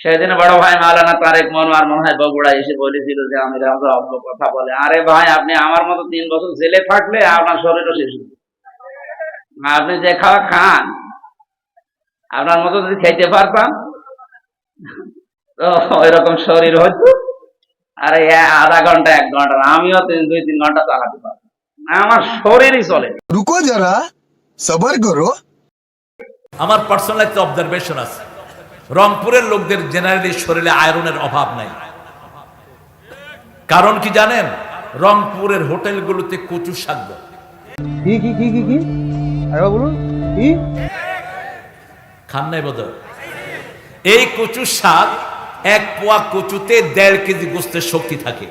সেদিন বড় ভাই মালানা তারেক মনোয়ার মনে হয় বগুড়া এসে বলেছিল যে আমি আমরা অল্প কথা বলে। আরে ভাই আপনি আমার মতো তিন বছর জেলে থাকলে আপনার শরীরও শেষ আপনি যে খাওয়া খান আপনার মতো যদি খেতে পারতাম তো ওইরকম শরীর হতো। আরে আধা ঘণ্টা এক ঘণ্টা আমিও তিন দুই তিন ঘণ্টা চালাতে পারতাম। আমার শরীরই চলে রুকো যারা সবার করো। আমার পার্সোনাল একটা অবজারভেশন আছে। রংপুরের লোকদের জেনারেলি শরীরে আয়রনের অভাব নাই। কারণ কি জানেন? রংপুরের হোটেলগুলোতে কচু শাক দেয়। কি কি কি কি কি? আরেকবার বলুন কি? খান নাই বোধ এই কচু শাক এক পোয়া কচুতে দেড় কেজি গোস্তের শক্তি থাকে।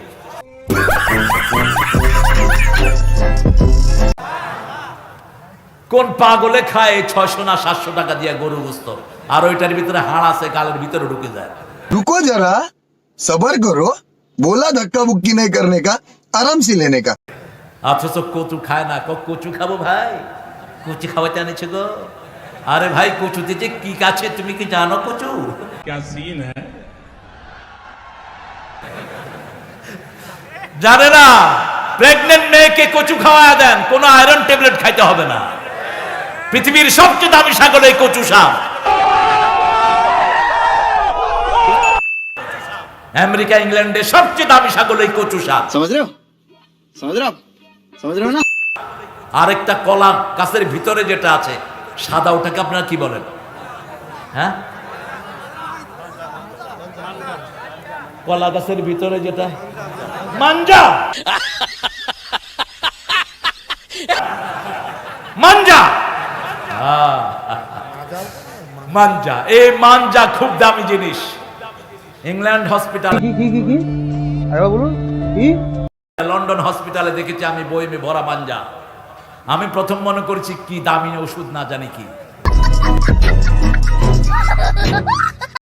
কোন পাগলে খায় ছয়শো না সাতশো টাকা দিয়ে গরু গুস্ত? আর ওইটার ভিতরে হাড় আছে গালের ভিতরে ঢুকে যায়। ঢুকো যারা সবার করো বোলা ধাক্কা বুকি নেই করনে কা আরাম সি লেনে কা। অথচ কচু খায় না কচু খাব ভাই? কচু খাওয়াতে আনেছে গো? আরে ভাই কি কাছে তুমি কি জানো কচু? সিন হ্যাঁ জানে না প্রেগনেন্ট মেয়েকে কচু খাওয়া দেন কোনো আয়রন ট্যাবলেট খাইতে হবে না। পৃথিবীর সবচেয়ে দামি সাগর এই কচু সাপ। আমেরিকা ইংল্যান্ডে সবচেয়ে দামি সাগর এই কচু সাপ। আরেকটা কলা গাছের ভিতরে যেটা আছে সাদা ওটাকে আপনার কি বলেন? হ্যাঁ? কলা গাছের ভিতরে যেটা মাঞ্জা! মাঞ্জা! মাঞ্জা এই মাঞ্জা খুব দামি জিনিস। England hospital. কি কি কি কি? আরেকবার বলুন কি? লন্ডন হসপিটালে দেখেছি আমি বইমে ভরা মাঞ্জা আমি প্রথম মনে করেছি কি দামি ওষুধ না জানি কি।